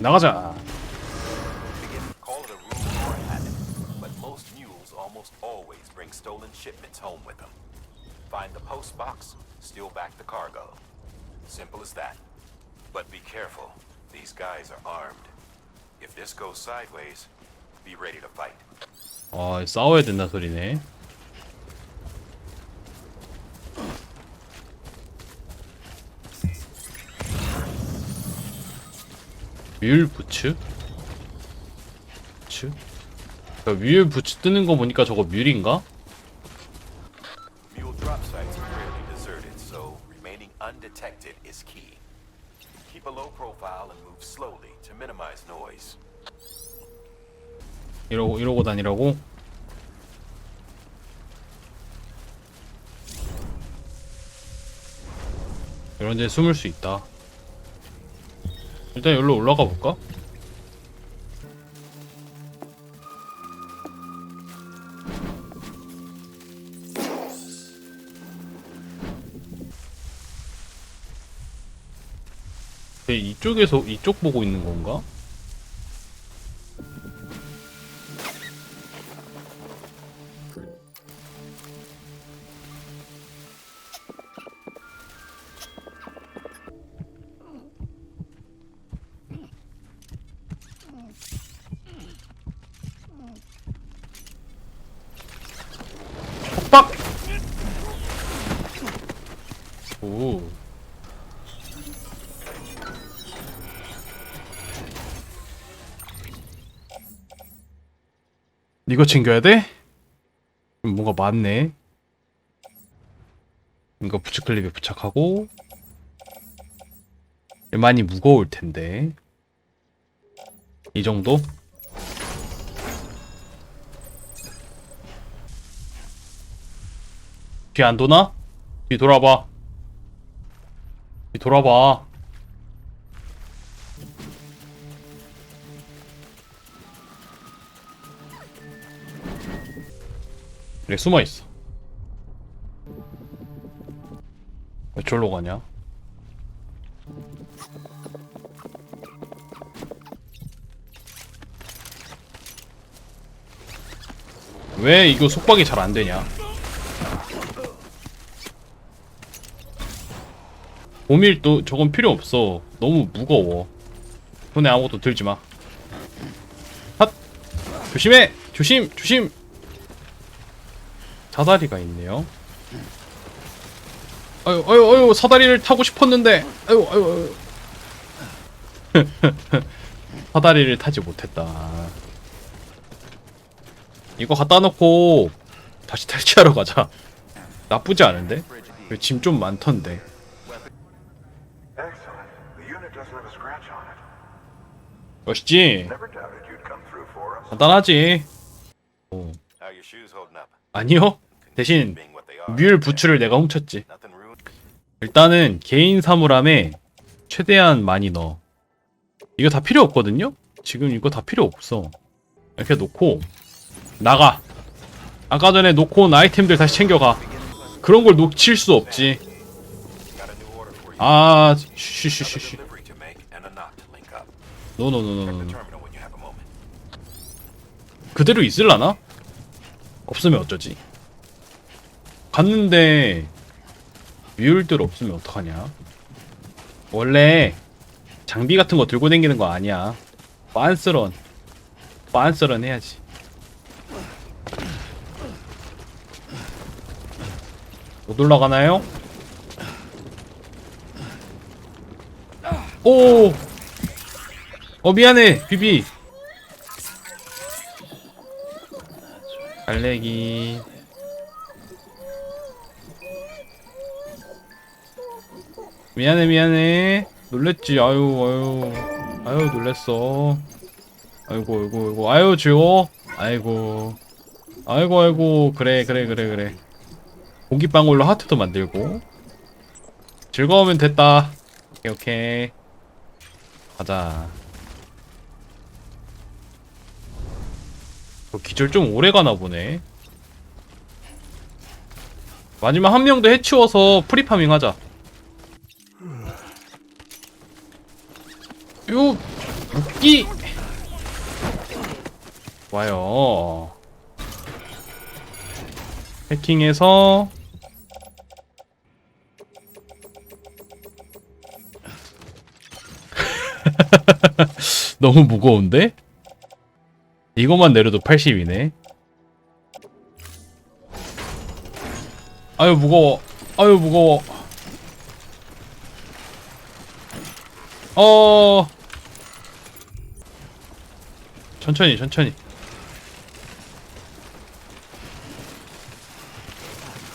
나가자. Call it a rule or a habit, but most mules almost always bring stolen shipments home with them. Find the post box, steal back the cargo. Simple as that. But be careful. These guys are armed. If this goes sideways, be ready to fight. 아 싸워야 된다 소리네. 뮬 부츠? 부츠? 야, 뮬 부츠 뜨는 거 보니까 저거 뮬인가? Mule drop sites are rarely deserted, so remaining undetected is key. Keep a low profile and move slowly to minimize noise. 이러고 이러고 다니라고? 이런 데 숨을 수 있다. 일단 여기로 올라가 볼까? 이쪽에서 이쪽 보고 있는 건가? 오. 이거 챙겨야 돼? 음, 뭔가 많네. 이거 부츠 클립에 부착하고 많이 무거울 텐데. 이 정도? 뒤 안 도나? 뒤 돌아봐. 뒤 돌아봐. 그래 숨어 있어. 왜 절로 가냐? 왜 이거 속박이 잘 안 되냐? 보밀도 저건 필요 없어. 너무 무거워. 손에 아무것도 들지 마. 핫! 조심해! 조심! 조심! 사다리가 있네요. 아유, 아유, 아유, 사다리를 타고 싶었는데, 아유, 아유, 아유. 사다리를 타지 못했다. 이거 갖다 놓고 다시 탈취하러 가자. 나쁘지 않은데? 짐 좀 많던데. 멋있지? 간단하지. 오. 아니요. 대신. 뮬 부츠를 내가 훔쳤지. 일단은 개인 사물함에 최대한 많이 넣어. 이거 다 필요 없거든요? 지금 이거 다 필요 없어. 이렇게 놓고 나가. 아까 전에 놓고 온 아이템들 다시 챙겨가. 그런 걸 놓칠 수 없지. 아, 쉬쉬쉬쉬. 노노노노노. 그대로 있을라나? 없으면 어쩌지? 갔는데 뮤울들 없으면 어떡하냐? 원래 장비 같은 거 들고 다니는 거 아니야. 빤스런. 빤스런 해야지. 못 올라가나요? 오! 어 미안해 비비. 달래기. 미안해 미안해. 놀랬지. 아유 아유. 아유 놀랬어. 아이고 아이고 아이고. 아유 지워. 아이고. 아이고 아이고. 그래 그래 그래 그래. 공기방울로 하트도 만들고. 즐거우면 됐다. 오케이 오케이 가자 그 기절 좀 오래 가나 보네. 마지막 한 명도 해치워서 프리파밍 하자. 요 묶기 좋아요 해킹해서 너무 무거운데? 이것만 내려도 80이네. 아유 무거워. 아유 무거워. 어. 천천히 천천히.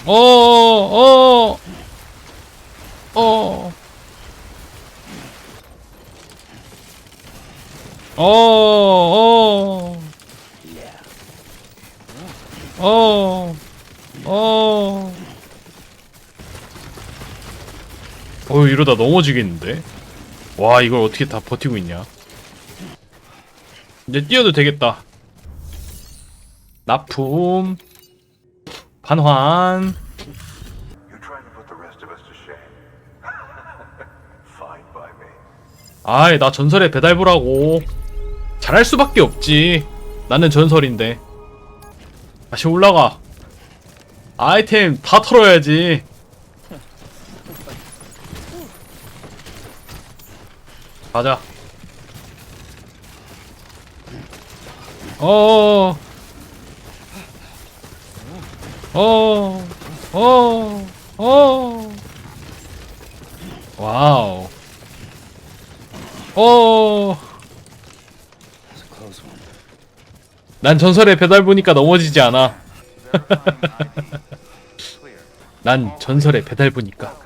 어 어 어 어. 어, 어, 어, 어. 어, 이러다 넘어지겠는데? 와, 이걸 어떻게 다 버티고 있냐? 이제 뛰어도 되겠다. 납품. 반환. 아이, 나 전설의 배달부라고. 잘할 수밖에 없지. 나는 전설인데. 다시 올라가. 아이템 다 털어야지. 가자. 어. 어. 어. 어. 와우. 어. 난 전설의 배달 보니까 넘어지지 않아. 난 전설의 배달 보니까.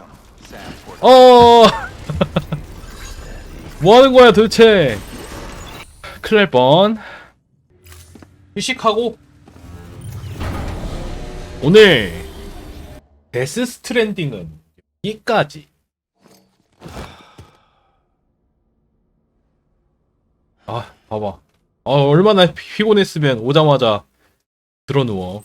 어. 뭐 하는 거야 도대체? 큰일 날 뻔. 휴식하고 오늘 데스 스트랜딩은 여기까지. 아, 봐봐. 아, 얼마나 피- 피곤했으면 오자마자 들어 누워.